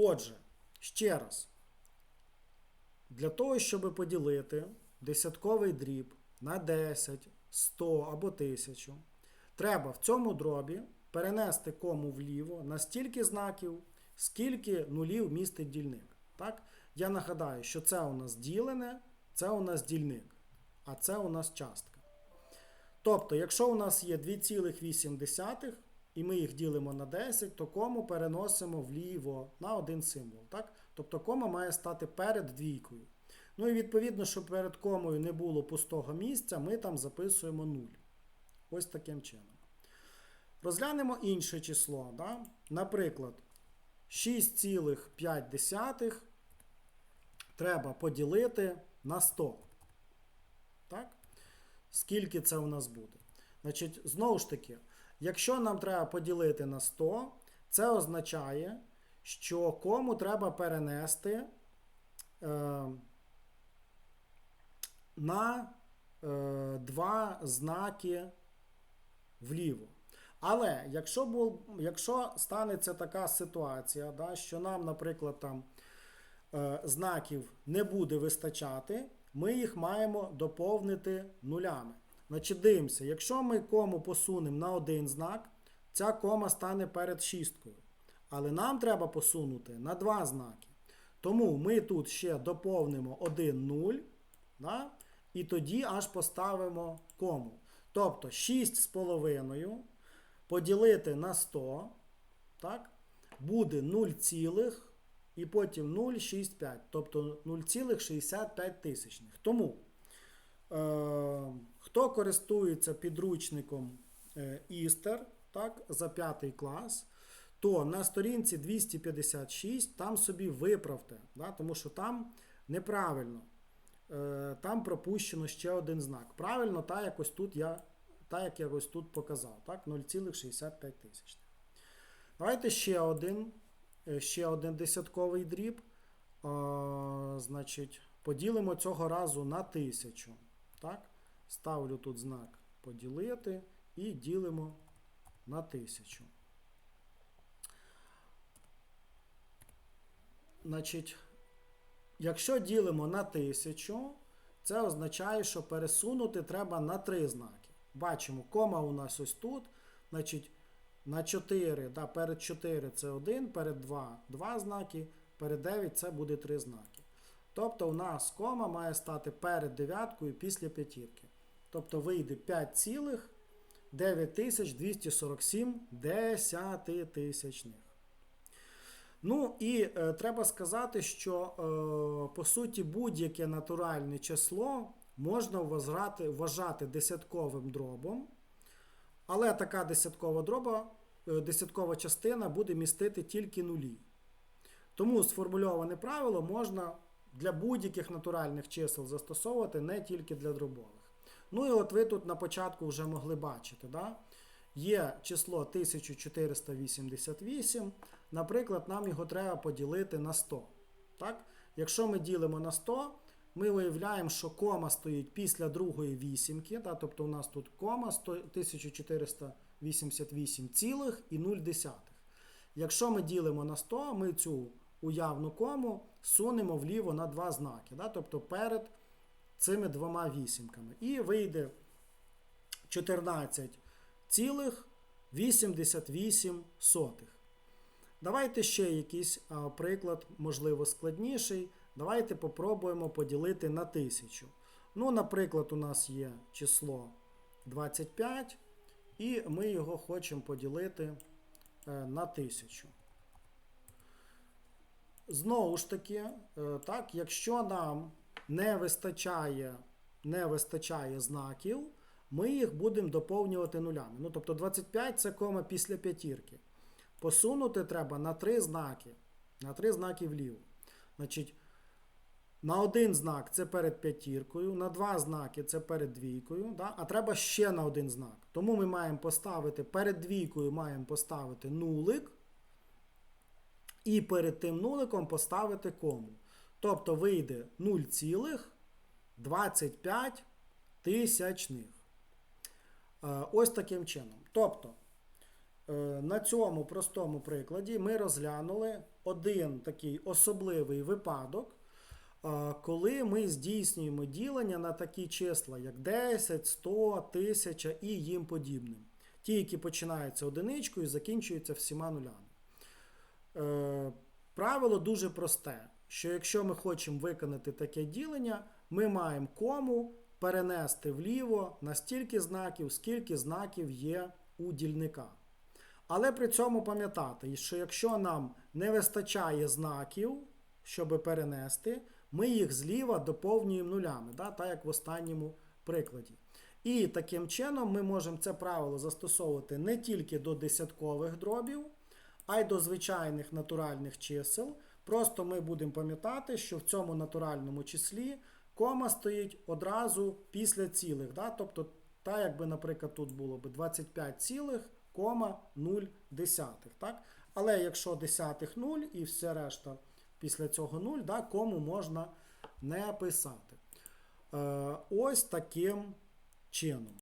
Отже, ще раз. Для того, щоб поділити десятковий дріб на 10, 100 або 1000, треба в цьому дробі перенести кому вліво на стільки знаків, скільки нулів містить дільник. Так? Я нагадаю, що це у нас ділене, це у нас дільник, а це у нас частка. Тобто, якщо у нас є 2,8 і ми їх ділимо на 10, то кому переносимо вліво на один символ. Так? Тобто кома має стати перед двійкою. Ну і відповідно, щоб перед комою не було пустого місця, ми там записуємо 0. Ось таким чином. Розглянемо інше число. Да? Наприклад, 6,5 треба поділити на 100. Так? Скільки це у нас буде? Значить, знову ж таки, якщо нам треба поділити на 100, це означає, що кому треба перенести е, на е, два знаки вліво. Але якщо, бул, якщо станеться така ситуація, да, що нам, наприклад, там е, знаків не буде вистачати, ми їх маємо доповнити нулями. Значить, дивимося, якщо ми кому посунемо на один знак, ця кома стане перед шісткою. Але нам треба посунути на два знаки. Тому ми тут ще доповнимо 1 0, да, і тоді аж поставимо кому. Тобто 6,5 поділити на 100, так, буде 0, цілих, і потім 0,65, тобто 0,65 тисячних. Тому, е, хто користується підручником е, Істер за 5 клас, то на сторінці 256 там собі виправте, да, тому що там неправильно. Е, там пропущено ще один знак. Правильно, так як тут я, так як я ось тут показав, так, 0,65 тисяч. Давайте ще один, е, ще один десятковий дріб. Е, значить, поділимо цього разу на тисячу. Так? Ставлю тут знак поділити і ділимо на тисячу. Значить, якщо ділимо на тисячу, це означає, що пересунути треба на три знаки. Бачимо, кома у нас ось тут. Значить, на 4, да, перед 4 це 1, перед 2 2 знаки, перед 9 це буде 3 знаки. Тобто у нас кома має стати перед дев'яткою після п'ятірки. Тобто вийде 5,9247 десятитисячних. Ну і е, треба сказати, що е, по суті будь-яке натуральне число можна вважати, вважати десятковим дробом. Але така десяткова дроба, е, десяткова частина буде містити тільки нулі. Тому сформульоване правило можна для будь-яких натуральних чисел застосовувати, не тільки для дробових. Ну і от ви тут на початку вже могли бачити. Да? Є число 1488. Наприклад, нам його треба поділити на 100. Так? Якщо ми ділимо на 100, ми виявляємо, що кома стоїть після другої вісімки, да? тобто у нас тут кома 1488,0. Якщо ми ділимо на 100, ми цю уявну кому сунемо вліво на два знаки, да? тобто перед цими двома вісімками. І вийде 14,88. Давайте ще якийсь приклад, можливо, складніший. Давайте попробуємо поділити на 1000. Ну, наприклад, у нас є число 25, і ми його хочемо поділити е, на 1000. Знову ж таки, е, так, якщо нам не вистачає, не вистачає знаків, ми їх будемо доповнювати нулями. Ну, тобто 25 це кома після п'ятірки. Посунути треба на три знаки. На три знаки вліво. Значить, на один знак це перед п'ятіркою, на два знаки це перед двійкою, да? а треба ще на один знак. Тому ми маємо поставити перед двійкою маємо поставити нулик. І перед тим нуликом поставити кому. Тобто вийде 0,25 тисячних. Ось таким чином. Тобто, Е, На цьому простому прикладі ми розглянули один такий особливий випадок, е, коли ми здійснюємо ділення на такі числа, як 10, 100, 1000 і їм подібним. Ті, які починаються одиничкою і закінчуються всіма нулями. Е, Правило дуже просте, що якщо ми хочемо виконати таке ділення, ми маємо кому перенести вліво на стільки знаків, скільки знаків є у дільника. Але при цьому пам'ятати, що якщо нам не вистачає знаків, щоб перенести, ми їх зліва доповнюємо нулями, да, так як в останньому прикладі. І таким чином ми можемо це правило застосовувати не тільки до десяткових дробів, а й до звичайних натуральних чисел. Просто ми будемо пам'ятати, що в цьому натуральному числі кома стоїть одразу після цілих. Да? Тобто, так, якби, наприклад, тут було б 25 цілих, кома 0 десятих. Так? Але якщо десятих 0 і все решта після цього 0, да, кому можна не писати. Е, ось таким чином.